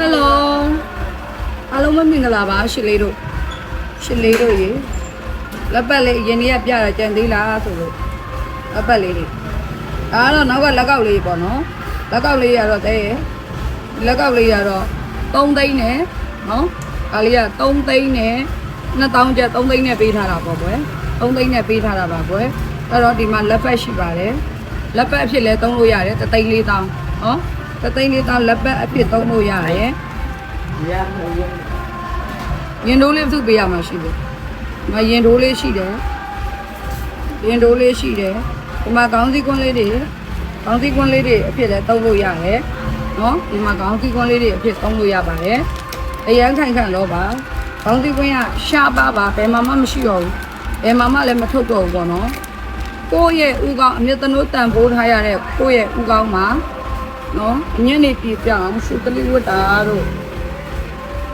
ဟယ်လိုအားလုံးပဲမင်္ဂလာပါရှစ်လေးတို့ရှစ်လေးတို့ရေလက်ပတ်လေးယင်းနေ့ကပြတာကြံသေးလားဆိုလို့လက်ပတ်လေးတွေဒါကတော့နောက်ကလက်ကောက်လေးပေါ့နော်လက်ကောက်လေးရတော့တဲ့ရဲ့လက်ကောက်လေးရတော့3သိန်းနဲ့နော်ဒါလေးက3သိန်းနဲ့2000ကျပ်3သိန်းနဲ့ပေးထားတာပေါ့ကွယ်3သိန်းနဲ့ပေးထားတာပါကွယ်အဲ့တော့ဒီမှာလက်ပတ်ရှိပါတယ်လက်ပတ်အဖြစ်လဲသုံးလို့ရတယ်3သိန်း4တောင်းနော် 3သိန်း4တောင်းလက်ပတ်အဖြစ်သုံးလို့ရတယ်ရမယ်ရရင်တိုးလေးသူ့ပေးရမှာရှိတယ်။မရင်တိုးလေးရှိတယ်။ရင်တိုးလေးရှိတယ်။ဒီမှာခေါင်းစည်းကွန်းလေးတွေခေါင်းစည်းကွန်းလေးတွေအဖြစ်လည်းသုံးလို့ရတယ်။နော်ဒီမှာခေါင်းစည်းကွန်းလေးတွေအဖြစ်သုံးလို့ရပါတယ်။အရန်ခိုင်ခံတော့ပါ။ခေါင်းစည်းကွန်းကရှားပါပါဘယ်မှမမရှိတော့ဘူး။ဘယ်မှမလည်းမထုတ်တော့ဘူးပေါ့နော်။ကိုယ့်ရဲ့ဥကောင်းအမြတ်တနိုးတန်ဖိုးထားရတဲ့ကိုယ့်ရဲ့ဥကောင်းမှာ နော်အညံ့နေပြပြအောင်ရှုတလေးဝတ်တာတို့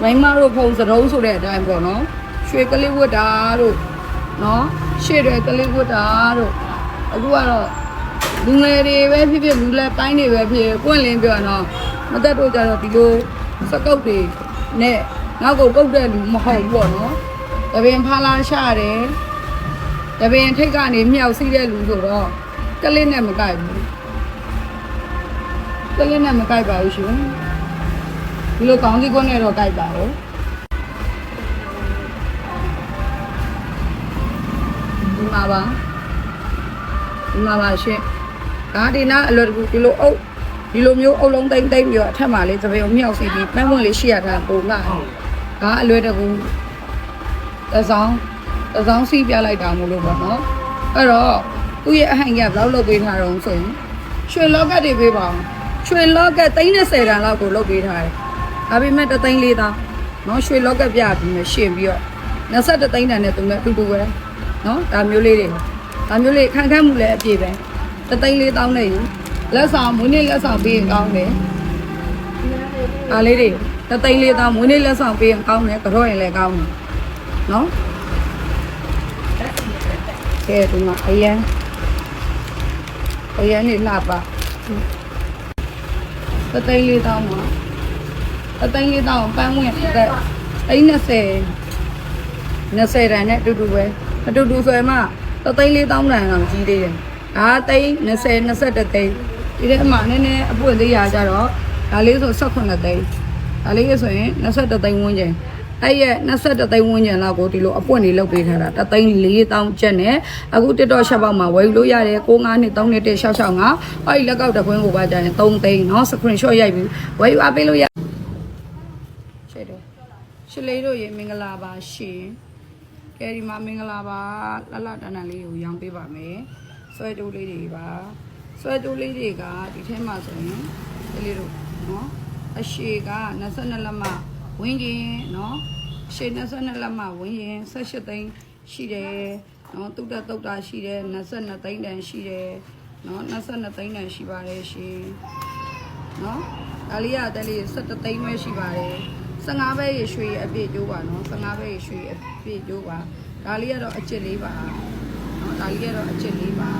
မိန်းမတို့ဖုံစရုံးဆိုတဲ့အတိုင်းပေါ့နော်ရွှေကလေးဝတ်တာတို့နော်ရှေ့တွေကလေးဝတ်တာတို့အခုကတော့လူငယ်တွေပဲဖြစ်ဖြစ်လူလက်ပိုင်းတွေပဲဖြစ်ပွင့်လင်းပြောတော့မသက်တို့ကြတော့ဒီလိုစကုတ်တွေနဲ့နောက်ကိုပုတ်တဲ့လူမဟုတ်ဘူးပေါ့နော်တပင်ဖားလာရှာတယ်တပင်ထိတ်ကနေမြောက်စီးတဲ့လူဆိုတော့ကလေးနဲ့မကိုက်ဘူး ကလေးနဲ့မကိုက်ပါဘူးရှင်ဒီလိုကောင်းစီကွန်းနဲ့တော့ကြိုက်ပါတယ်ဒီမှာပါဒီမှာပါရှင်ဒါဒီနာအလွယ်တကူဒီလိုအုပ်ဒီလိုမျိုးအုပ်လုံးတိမ့်တိမ့်ပြီးတော့အထက်မှာလေးသပင်ကိုမြောက်စီပြီးပန်းပွင့်လေးရှိရတာပုံကဒါအလွယ်တကူသဆောင်သဆောင်စီးပြလိုက်တာမို့လို့ပေါ့နော်အဲ့တော့သူ့ရဲ့အဟိုင်ကဘယ်လောက်လုပ်ပေးထားတော့ဆိုရင်ရွှေလောကတ်တွေပေးပါအောင် ရွှေလောကတ်30တန်လောက်ကိုလုပ်ပေးထားတယ်ဒါပေမဲ့တသိန်းလေးသားနော်ရွှေလောကပြပြီးမှရှင်ပြီးတော့21သိန်းတန်နဲ့သူနဲ့အတူတူပဲနော်ဒါမျိုးလေးတွေဒါမျိုးလေးခံခန့်မှုလည်းအပြည့်ပဲတသိန်းလေးတောင်းနေယူလက်ဆောင်မွေးနေ့လက်ဆောင်ပေးရင်ကောင်းတယ်ဒါလေးတွေတသိန်းလေးတောင်းမွေးနေ့လက်ဆောင်ပေးရင်ကောင်းတယ်ကြောရင်လည်းကောင်းတယ်နော်ကဲဒီမှာအရန်အရန်နေလှပါ တသိန်းလေးတောင်းမှာအသိန်းလေးတောင်ပန်းဝင်တဲ့အိ20 20တန်နဲ့အတူတူပဲအတူတူဆိုရင်မှသသိန်းလေးတောင်းတန်အောင်ကြီးသေးတယ်ဒါသိန်း20 21သိန်းဒီထဲမှာနည်းနည်းအပွင့်သေးရကြတော့ဒါလေးဆို18သိန်းဒါလေးဆိုရင်21သိန်းဝန်းကျင် အဲ့ရဲ့21သိန်းဝန်းကျင်လောက်ကိုဒီလိုအပွင့်လေးလုပ်ပေးထားတာတသိန်း4တောင်းကျက်နဲ့အခု TikTok ရှက်ပေါက်မှာဝယ်လို့ရတယ်65နှစ်3နှစ်1 665အဲ့ဒီလက်ကောက်တစ်ခွင်းကိုပါကြရင်3သိန်းเนาะ screenshot ရိုက်ပြီးဝယ်ယူအားပေးလို့ရ ရှေ့တယ်ရှစ်လေးတို့ရေမင်္ဂလာပါရှင်ကဲဒီမှာမင်္ဂလာပါလလတန်တန်လေးကိုရောင်းပေးပါမယ်ဆွဲတိုးလေးတွေပါဆွဲတိုးလေးတွေကဒီထဲမှာဆိုရင်ဒီလေးတို့နော်အရှိက22လက်မ ဝင်းကျင်နော်အရှိ22လက်မဝင်းရင်18သိန်းရှိတယ်နော်တုတ်တက်တုတ်တာရှိတယ်22သိန်းတန်ရှိတယ်နော်22သိန်းတန်ရှိပါတယ်ရှင်နော်ဒါလေးကတည်းက17သိန်းပဲရှိပါတယ်15ပဲရေရွှေရအပြည့်ကျိုးပါနော်15ပဲရေရွှေရအပြည့်ကျိုးပါဒါလေးကတော့အကျစ်လေးပါနော်ဒါလေးကတော့အကျစ်လေးပါ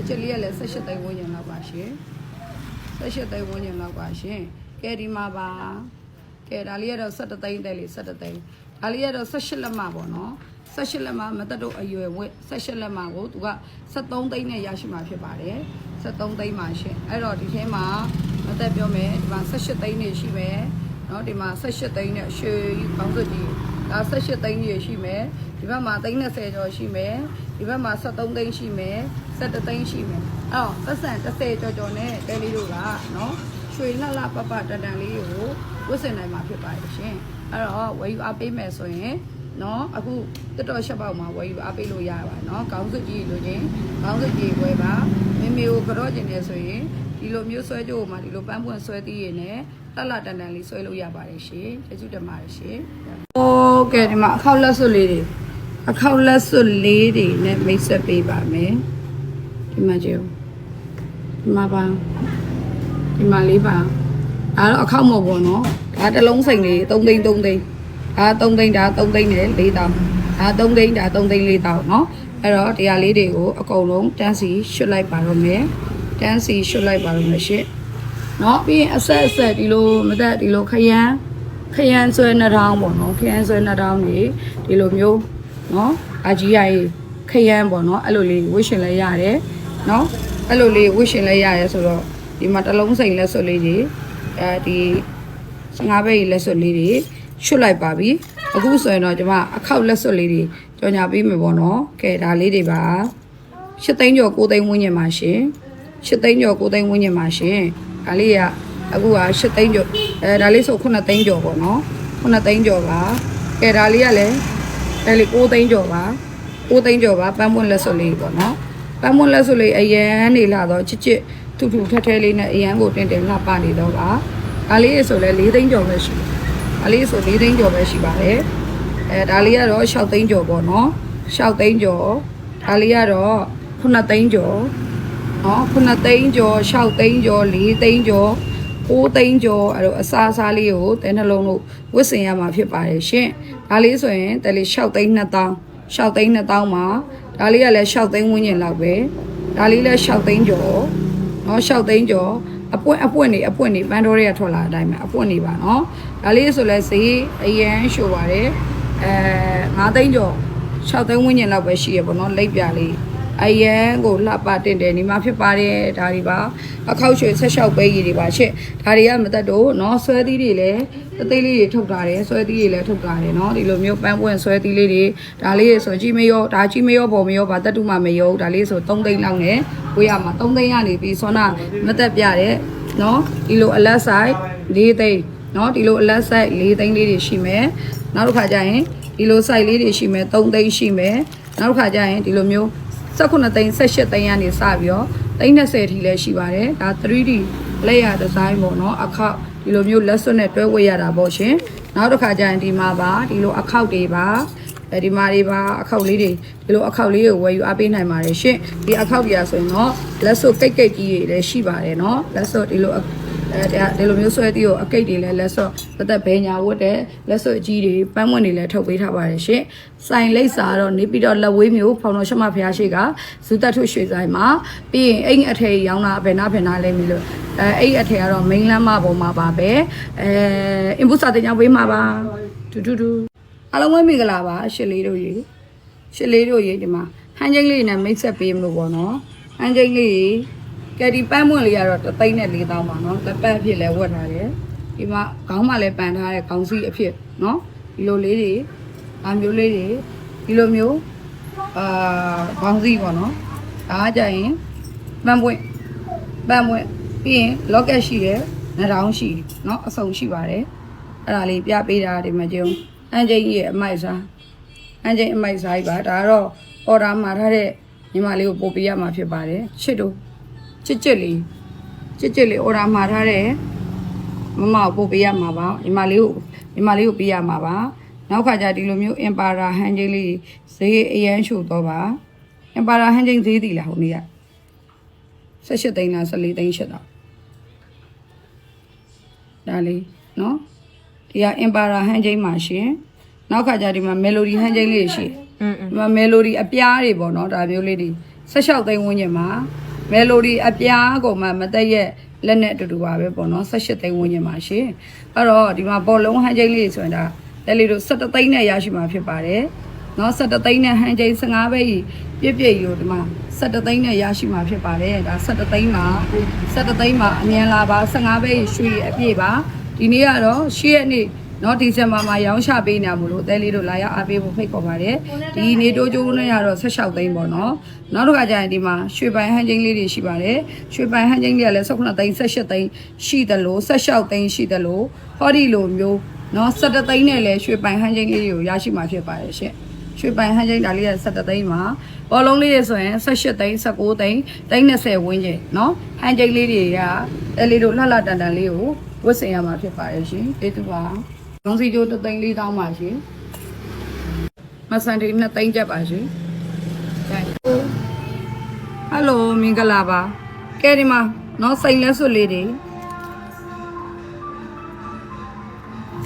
အကျစ်လေးကလည်း18သိန်းဝန်းကျင်လောက်ပါရှင်18သိန်းဝန်းကျင်လောက်ပါရှင်ကဲဒီမှာပါ ကဲဒါလေးကတော့17သိန်းတက်လေး17သိန်းဒါလေးကတော့18လက်မပေါ့နော်18လက်မမတက်တော့အရွယ်ဝက်18လက်မကိုသူက73သိန်းနဲ့ရရှိမှာဖြစ်ပါတယ်73သိန်းပါရှင်အဲ့တော့ဒီထဲမှာမတက်ပြောမယ်ဒီမှာ18သိန်းနေရှိမယ်နော်ဒီမှာ18သိန်းနဲ့ရွှေကောင်းစွကြီးဒါ18သိန်းကြီးရှိမယ်ဒီဘက်မှာသိန်း30ကျော်ရှိမယ်ဒီဘက်မှာ73သိန်းရှိမယ်17သိန်းရှိမယ်အဲ့တော့ပတ်စံ30ကျော်ကျော်နဲ့တဲလေးတို့ကနော် ရွှေလှလှပပတန်တန်လေးတွေကိုဝတ်ဆင်နိုင်မှာဖြစ်ပါတယ်ရှင်အဲ့တော့ဝယ်ယူအားပေးမယ်ဆိုရင်နော်အခုတတော်ရှက်ပေါက်မှာဝယ်ယူအားပေးလို့ရပါနော်ခေါင်းစွပ်ကြီးလိုချင်းခေါင်းစွပ်ကြီးဝယ်ပါမေမေကိုကြော့ကျင်နေဆိုရင်ဒီလိုမျိုးဆွဲကြိုးမှာဒီလိုပန်းပွင့်ဆွဲသေးရင်လည်းလှလှတန်တန်လေးဆွဲလို့ရပါတယ်ရှင်ကျေးဇူးတင်ပါတယ်ရှင်ဟုတ်ကဲ့ဒီမှာအခောက်လက်စွပ်လေးတွေအခောက်လက်စွပ်လေးတွေနဲ့မိတ်ဆက်ပေးပါမယ်ဒီမှာကြည့်ဦးဒီမှာပါ ဒီမှာလေးပါဒါတော့အခောက်မဟုတ်ဘောနော်ဒါတစ်လုံးစိန်လေး3သိန်း3သိန်းဒါ3သိန်းဒါ3သိန်းနဲ့4တောင်းဒါ3သိန်းဒါ3သိန်း4တောင်းနော်အဲ့တော့တရားလေးတွေကိုအကုန်လုံးတန်းစီရွှတ်လိုက်ပါတော့မယ်တန်းစီရွှတ်လိုက်ပါတော့မယ်ရှင့်နော်ပြီးရင်အဆက်အဆက်ဒီလိုမသက်ဒီလိုခရမ်းခရမ်းဆွဲနှထောင်းပေါ့နော်ခရမ်းဆွဲနှထောင်းနေဒီလိုမျိုးနော်အကြီးရည်ခရမ်းပေါ့နော်အဲ့လိုလေးဝှရှင်လဲရတယ်နော်အဲ့လိုလေးဝှရှင်လဲရတယ်ဆိုတော့ ဒီမှာတစ်လုံးစိန်လက်စွပ်လေးကြီးအဲဒီ15ဘက်ကြီးလက်စွပ်လေးတွေချွတ်လိုက်ပါပြီအခုဆိုရင်တော့ကျွန်မအခောက်လက်စွပ်လေးတွေကြော်ညာပေးမယ်ပေါ့နော်ကဲဒါလေးတွေပါ8သိန်းကျော်9သိန်းဝန်းကျင်ပါရှင်8သိန်းကျော်9သိန်းဝန်းကျင်ပါရှင်ဒါလေးကအခုက8သိန်းကျော်အဲဒါလေးဆို9သိန်းကျော်ပေါ့နော်9သိန်းကျော်ပါကဲဒါလေးကလည်းဒါလေး9သိန်းကျော်ပါ9သိန်းကျော်ပါပန်းပွင့်လက်စွပ်လေးပေါ့နော်ပန်းပွင့်လက်စွပ်လေးအရန်နေလာတော့ချစ်ချစ် ထူထူထက်ထဲလေးနဲ့အရန်ကိုတင်တင်လှပနေတော့ပါဒါလေးဆိုလည်း4သိန်းကျော်ပဲရှိတယ်ဒါလေးဆို4သိန်းကျော်ပဲရှိပါတယ်အဲဒါလေးကတော့6သိန်းကျော်ပေါ့နော်6သိန်းကျော်ဒါလေးကတော့9သိန်းကျော်နော်9သိန်းကျော်6သိန်းကျော်4သိန်းကျော်6သိန်းကျော်အဲ့လိုအစားအစားလေးကိုတဲနှလုံးလို့ဝတ်ဆင်ရမှာဖြစ်ပါတယ်ရှင်ဒါလေးဆိုရင်တဲလေး6သိန်း2000 6သိန်း2000မှာဒါလေးကလည်း6သိန်းဝန်းကျင်လောက်ပဲဒါလေးလည်း6သိန်းကျော် နော်6သိန်းကျော်အပွင့်အပွင့်နေအပွင့်နေပန်းတော်တွေကထွက်လာတဲ့အတိုင်းပဲအပွင့်နေပါနော်ဒါလေးဆိုလဲဈေးအရန်ရှို့ပါတယ်အဲ9သိန်းကျော်6သိန်းဝန်းကျင်လောက်ပဲရှိရပေါ့နော်လိပ်ပြလေး အယံကိုလှပတင်တယ်ဒီမှာဖြစ်ပါတယ်ဒါတွေပါအခောက်ရွှေဆက်လျှောက်ပဲကြီးတွေပါရှင့်ဒါတွေကမသက်တော့เนาะဆွဲသီးတွေလည်းအသေးလေးတွေထုတ်တာတယ်ဆွဲသီးတွေလည်းထုတ်တာတယ်เนาะဒီလိုမျိုးပန်းပွင့်ဆွဲသီးလေးတွေဒါလေးတွေဆိုကြီးမရောဒါကြီးမရောပေါ်မရောဘာတက်တူမှမရောဒါလေးဆို3သိန်းလောက်နဲ့ဝေးရမှာ3သိန်းကနေပြီးဆွမ်းနာမသက်ပြတဲ့เนาะဒီလိုအလက်ဆိုင်4သိန်းเนาะဒီလိုအလက်ဆိုင်4သိန်းလေးတွေရှိမယ်နောက်တစ်ခါကျရင်ဒီလို site လေးတွေရှိမယ်3သိန်းရှိမယ်နောက်တစ်ခါကျရင်ဒီလိုမျိုး 18သိန်း18သိန်းကနေစပြီးတော့သိန်း20ထိလည်းရှိပါတယ်ဒါ 3D layer design ပေါ့နော်အခောက်ဒီလိုမျိုးလက်စွပ်နဲ့တွဲဝေရတာပေါ့ရှင်နောက်တစ်ခါကျရင်ဒီမှာပါဒီလိုအခောက်တွေပါအဲဒီမှာတွေပါအခောက်လေးတွေဒီလိုအခောက်လေးကိုဝယ်ယူအားပေးနိုင်ပါတယ်ရှင်ဒီအခောက်ကြီးဆိုရင်တော့လက်စွပ်ကိတ်ကိတ်ကြီးတွေလည်းရှိပါတယ်နော်လက်စွပ်ဒီလို အဲဒီလိုမျိုးဆွဲတီးကိုအကိတ်တွေလည်းလက်စွပ်ပတ်သက်ဘဲညာဝတ်တဲ့လက်စွပ်အကြီးတွေပန်းမွင့်တွေလည်းထုတ်ပေးထားပါတယ်ရှင်စိုင်လိပ်စာတော့နေပြီးတော့လက်ဝေးမျိုးဖောင်တော်ရှမဖျားရှိကဇူတထုရွှေဆိုင်မှာပြီးရင်အိမ်အထည်ရောင်းတာဘယ်နာဘယ်နာလဲမလို့အဲအိမ်အထည်ကတော့ main လမ်းမပေါ်မှာပါပဲအဲအင်ပူစာတင်ကြောင်းဝေးမှာပါတူတူတူအားလုံးပဲမင်္ဂလာပါရှစ်လေးတို့ရေရှစ်လေးတို့ရေဒီမှာဟန်ချင်းလေးနဲ့မိတ်ဆက်ပေးမလို့ပေါ့နော်ဟန်ချင်းလေး ကဲဒီပန်းမွင့်လေးကတော့တသိန်းနဲ့၄000ပါနော်လက်ပတ်အဖြစ်လဲဝတ်ထားတယ်ဒီမှာခေါင်းမှာလည်းပန်ထားတဲ့ခေါင်းစည်းအဖြစ်နော်ဒီလိုလေးတွေအမျိုးလေးတွေဒီလိုမျိုးအာခေါင်းစည်းပေါ့နော်ဒါကကြရင်ပန်းပွင့်ပန်းပွင့်ပြီးရင် locket ရှိတယ်နှာတောင်းရှိတယ်နော်အစုံရှိပါတယ်အဲ့ဒါလေးပြပေးတာဒီမှာကျုံအန်ချင်းကြီးရဲ့အမိုက်စားအန်ချင်းအမိုက်စားကြီးပါဒါကတော့ order မှာထားတဲ့ညီမလေးကိုပို့ပေးရမှာဖြစ်ပါတယ်ချစ်တို့ ချစ်ချစ်လေးချစ်ချစ်လေး order မှာထားတဲ့မမကိုပို့ပေးရမှာပါညီမလေးကိုညီမလေးကိုပေးရမှာပါနောက်ခါကျဒီလိုမျိုး Empara ဟန်ချင်းလေးဈေးအရန်ရှုတော့ပါ Empara ဟန်ချင်းဈေးတည်လားဟိုနေ့က18သိန်းလား14သိန်းရှစ်တော့ဒါလေးနော်ဒီက Empara ဟန်ချင်းမှာရှင်နောက်ခါကျဒီမှာ Melody ဟန်ချင်းလေးရှိတယ်อืมဒီမှာ Melody အပြားတွေပေါ့နော်ဒါမျိုးလေးတွေ16သိန်းဝန်းကျင်မှာ Melody အပြားကုန်မှမတက်ရဲ့လက်နဲ့အတူတူပါပဲပေါ့နော်18သိန်းဝန်းကျင်မှာရှင်အဲ့တော့ဒီမှာဘောလုံးဟန်ချင်းလေးဆိုရင်ဒါလက်လေးတို့17သိန်းနဲ့ရရှိမှာဖြစ်ပါတယ်နော်17သိန်းနဲ့ဟန်ချင်း15ပဲကြီးပြည့်ပြည့်ကြီးကိုဒီမှာ17သိန်းနဲ့ရရှိမှာဖြစ်ပါတယ်ဒါ17သိန်းမှာ17သိန်းမှာအမြန်လာပါ15ပဲကြီးရွှေအပြည့်ပါဒီနေ့ကတော့10ရက်နေ့ နော်ဒီဇင်ဘာမှာရောင်းချပေးနေမှာလို့အသေးလေးတို့လာရောက်အားပေးဖို့ဖိတ်ခေါ်ပါတယ်ဒီနေတိုးကျိုးနဲ့ရတော့16သိန်းပေါ့နော်နောက်တစ်ခါကျရင်ဒီမှာရွှေပိုင်ဟန်ချင်းလေးတွေရှိပါတယ်ရွှေပိုင်ဟန်ချင်းလေးကလည်း18သိန်း18သိန်းရှိတယ်လို့16သိန်းရှိတယ်လို့ဟောဒီလိုမျိုးနော်17သိန်းနဲ့လည်းရွှေပိုင်ဟန်ချင်းလေးတွေကိုရရှိမှာဖြစ်ပါတယ်ရှင့်ရွှေပိုင်ဟန်ချင်းဒါလေးက17သိန်းမှာဘောလုံးလေးတွေဆိုရင်18သိန်း19သိန်းသိန်း20ဝန်းကျင်နော်ဟန်ချင်းလေးတွေကအဲလေးတို့လှလှတန်တန်လေးကိုဝတ်ဆင်ရမှာဖြစ်ပါတယ်ရှင်ကျေးဇူးပါ ဒုံစီကျိုး3သိန်း4တောင်းပါရှင်မဆန်တီ2သိန်းကျပ်ပါရှင်ဟယ်လိုမင်္ဂလာပါကဲဒီမှာနော်စိန်လက်စွပ်လေးတွေ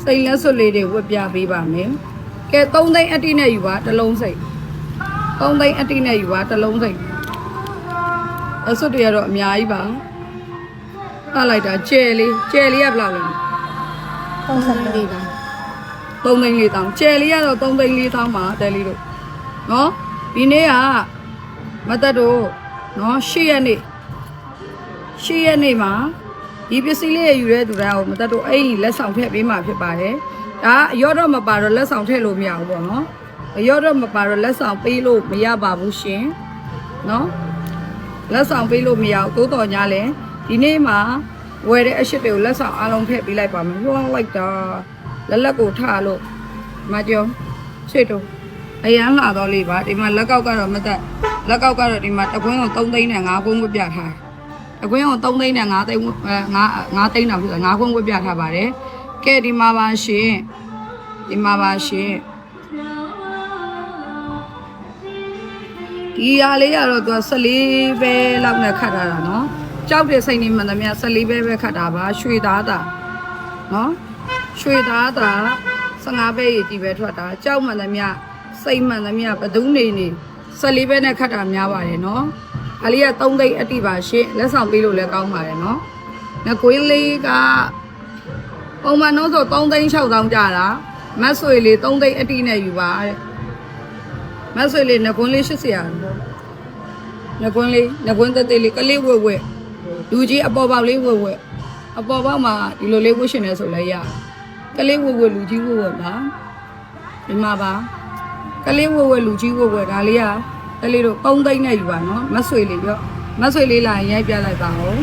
စိန်လက်စွပ်လေးတွေဝတ်ပြပေးပါမယ်ကဲ3သိန်းအတိနဲ့ယူပါတစ်လုံးစိတ်3သိန်းအတိနဲ့ယူပါတစ်လုံးစိတ်အစွပ်တွေကတော့အများကြီးပါအလိုက်တာကျဲလေးကျဲလေးကဘယ်လောက်လဲပုံစံလေးပါ 3သိန်း4တောင်းကျယ်လေးကတော့3သိန်း4တောင်းပါတဲလေးတို့နော်ဒီနေ့ကမသက်တို့နော်10ရက်နေ့10ရက်နေ့မှာဒီပစ္စည်းလေးရယူတဲ့သူတိုင်းကိုမသက်တို့အဲ့ဒီလက်ဆောင်ထည့်ပေးမှာဖြစ်ပါတယ်ဒါအရောတော့မပါတော့လက်ဆောင်ထည့်လို့မရဘူးပေါ့နော်အရောတော့မပါတော့လက်ဆောင်ပေးလို့မရပါဘူးရှင်နော်လက်ဆောင်ပေးလို့မရဘူးတိုးတော်ညာလဲဒီနေ့မှာဝယ်တဲ့အရှစ်တွေကိုလက်ဆောင်အားလုံးထည့်ပေးလိုက်ပါမယ်လွှမ်းလိုက်တာ လက်လက်ကိုထားလို့မကျော်ရှေ့တော့အရန်လာတော့လေးပါဒီမှာလက်ကောက်ကတော့မသက်လက်ကောက်ကတော့ဒီမှာတကွင်းကို3သိန်းနဲ့5ကွင်းဝတ်ပြထားတကွင်းကို3သိန်းနဲ့5သိန်းအဲ5 5သိန်းတော့ဖြစ်တယ်5ကွင်းဝတ်ပြထားပါတယ်ကဲဒီမှာပါရှင်ဒီမှာပါရှင်ဒီဟာလေးကတော့သူက14ပဲလောက်နဲ့ခတ်ထားတာနော်ကြောက်တဲ့စိတ်နေမှန်သမျှ14ပဲပဲခတ်တာပါရွှေသားတာနော် ရွှေသားတာ15ပဲရည်ကြည့်ပဲထွက်တာကြောက်မှန်သမျှစိတ်မှန်သမျှဘဒုနေနေ14ပဲနဲ့ခတ်တာများပါတယ်နော်အလေးက3သိန်းအတိပါရှင့်လက်ဆောင်ပေးလို့လည်းကောင်းပါတယ်နော်ငကွင်းလေးကပုံမှန်တော့ဆို3သိန်း6တောင်းကြတာမတ်ဆွေလေး3သိန်းအတိနဲ့ယူပါတဲ့မတ်ဆွေလေးငကွင်းလေး80ရာငကွင်းလေးငကွင်းတက်သေးလေးကလေးဝက်ဝက်လူကြီးအပေါ်ပေါက်လေးဝက်ဝက်အပေါ်ပေါက်မှာဒီလိုလေးဝတ်ရှင်နေဆိုလည်းရတယ် ကလေးဝဝလူကြီးဝဝပါဒီမှာပါကလေးဝဝလူကြီးဝဝဒါလေးကကလေးတို့ပုံသိမ့်နဲ့ယူပါနော်မဆွေလေးပြောမဆွေလေးလာရင်ရိုက်ပြလိုက်ပါဦး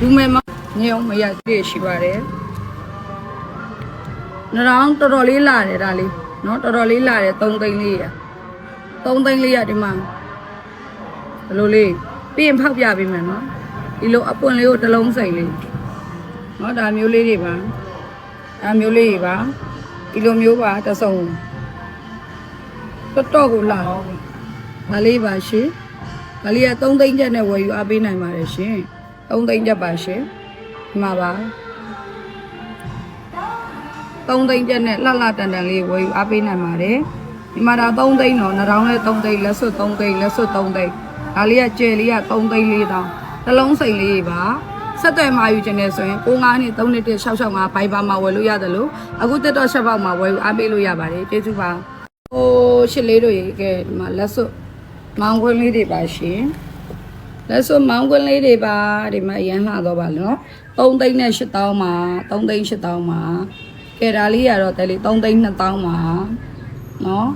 လူမယ်မညောင်မရပြည့်ရှိပါတယ်နရောင်းတော်တော်လေးလာတယ်ဒါလေးနော်တော်တော်လေးလာတယ်3သိန်းလေးရ3သိန်းလေးရဒီမှာဘလိုလေးပြီးရင်ဖောက်ပြပေးမယ်နော်ဒီလိုအပွင့်လေးကိုတစ်လုံးစိတ်လေးနော်ဒါမျိုးလေးတွေပါ အမျိုးလေးတွေပါဒီလိုမျိုးပါတဆုံတော်တော်ကိုလာဒါလေးပါရှင်ဒါလေးက3သိန်းချက်နဲ့ဝယ်ယူအားပေးနိုင်ပါတယ်ရှင်3သိန်းချက်ပါရှင်ဒီမှာပါ3သိန်းချက်နဲ့လှလှတန်တန်လေးဝယ်ယူအားပေးနိုင်ပါတယ်ဒီမှာဒါ3သိန်းတော့နှထောင်နဲ့3သိန်းလက်စွပ်3သိန်းလက်စွပ်3သိန်းဒါလေးကကျယ်လေးက3သိန်း4တောင်းတစ်လုံးစိန်လေးပါ ဆက်သွယ်မှာယူခြင်းနဲ့ဆိုရင်95နဲ့3နဲ့665ဘိုင်ဘာမှာဝယ်လို့ရတယ်လို့အခုတက်တော့ချက်ပေါက်မှာဝယ်အားပေးလို့ရပါတယ်ကျေးဇူးပါဟိုရှစ်လေးတို့ရေကဲဒီမှာလက်စွပ်မောင်ခွင်းလေးတွေပါရှင်လက်စွပ်မောင်ခွင်းလေးတွေပါဒီမှာအရန်လှတော့ပါနော်3သိန်းနဲ့8000မှာ3သိန်း8000မှာကဲဒါလေးရတော့တယ်လေ3သိန်း2000မှာနော်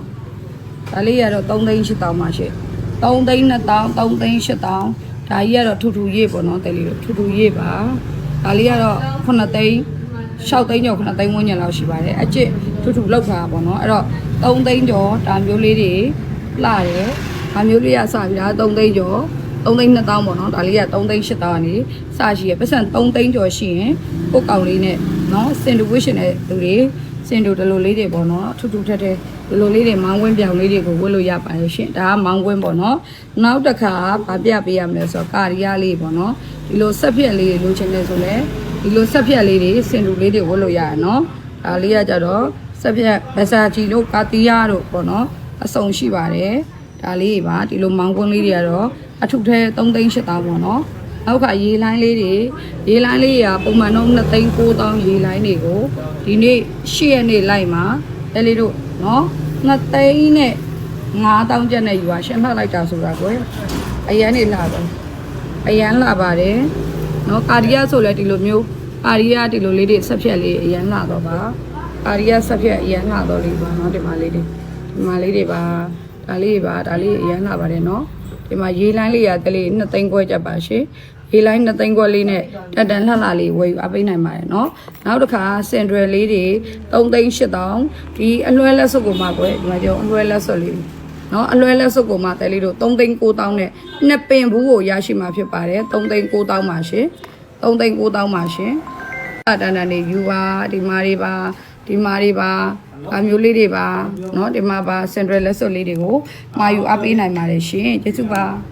ဒါလေးရတော့3သိန်း8000မှာရှင်3သိန်း2000 3သိန်း8000 ဒါကြီးကတော့ထူထူရေးပေါ့နော်တယ်လေးတို့ထူထူရေးပါဒါလေးကတော့9သိန်း6သိန်းကျော်9သိန်းဝန်းကျင်လောက်ရှိပါတယ်အကျစ်ထူထူလောက်တာပေါ့နော်အဲ့တော့3သိန်းကျော်ဒါမျိုးလေးတွေလှတယ်ဒါမျိုးလေးကစပြီးဒါ3သိန်းကျော်3သိန်း2000ပေါ့နော်ဒါလေးက3သိန်း8000ကနေစရှိရပတ်စံ3သိန်းကျော်ရှိရင်ကိုယ့်ကောင်လေးနဲ့နော်စင်တူဝစ်ရှင်တဲ့လူတွေစင်တူတလူလေးတွေပေါ့နော်ထူထူထက်ထက် ဒီလိုလေးတွေမောင်းဝင်းပြောင်လေးတွေကိုဝတ်လို့ရပါတယ်ရှင်ဒါကမောင်းဝင်းပေါ့နော်နောက်တစ်ခါဗာပြပေးရမလဲဆိုတော့ကာရီယာလေးပေါ့နော်ဒီလိုဆက်ဖြက်လေးတွေလိုချင်တယ်ဆိုလဲဒီလိုဆက်ဖြက်လေးတွေစင်တူလေးတွေဝတ်လို့ရတယ်နော်ဒါလေးကကြတော့ဆက်ဖြက်ဗစာချီတို့ကာတီယာတို့ပေါ့နော်အစုံရှိပါတယ်ဒါလေးတွေပါဒီလိုမောင်းကွန်းလေးတွေကတော့အထုထဲ3သိန်း8000ပေါ့နော်နောက်ကရေလိုင်းလေးတွေရေလိုင်းလေးတွေကပုံမှန်တော့2သိန်း9000ရေလိုင်းတွေကိုဒီနေ့10ရက်နေ့လိုက်မှာ အဲလေးတို့နော်2သိန်းနဲ့9000ကျပ်နဲ့ယူပါရှင်းဖတ်လိုက်တာဆိုတာကွယ်အရန်နေလာတယ်အရန်လာပါတယ်နော်ကာဒီယာဆိုလဲဒီလိုမျိုးကာဒီယာဒီလိုလေးတွေဆက်ဖြက်လေးအရန်လာတော့ပါကာဒီယာဆက်ဖြက်အရန်လာတော့လေးပါနော်ဒီမှာလေးတွေဒီမှာလေးတွေပါဒါလေးတွေပါဒါလေးအရန်လာပါတယ်နော်ဒီမှာရေလိုင်းလေးရကလေး2သိန်းခွဲကျပ်ပါရှင် ရေလိုင်း2သိန်းခွဲလေးနဲ့တက်တန်လှလှလေးဝယ်ယူအပိနိုင်ပါတယ်နော်နောက်တစ်ခါစင်ဒရယ်လေးတွေ3သိန်း8000ဒီအလွှဲလက်စွပ်ကိုမှကွယ်ဒီမှာကြောအလွှဲလက်စွပ်လေး နော်အလွယ်လက်စုပ်ကိုမှတဲလေးတို့3သိန်း9000နဲ့နှစ်ပင်ဘူးကိုရရှိမှာဖြစ်ပါတယ်3သိန်း9000ပါရှင်3သိန်း9000ပါရှင်အတန်တန်နေယူပါဒီမာတွေပါဒီမာတွေပါအမျိုးလေးတွေပါเนาะဒီမှာပါစင်ထရယ်လက်စုပ်လေးတွေကိုမှာယူအပ်ပေးနိုင်ပါတယ်ရှင်ကျေးဇူးပါ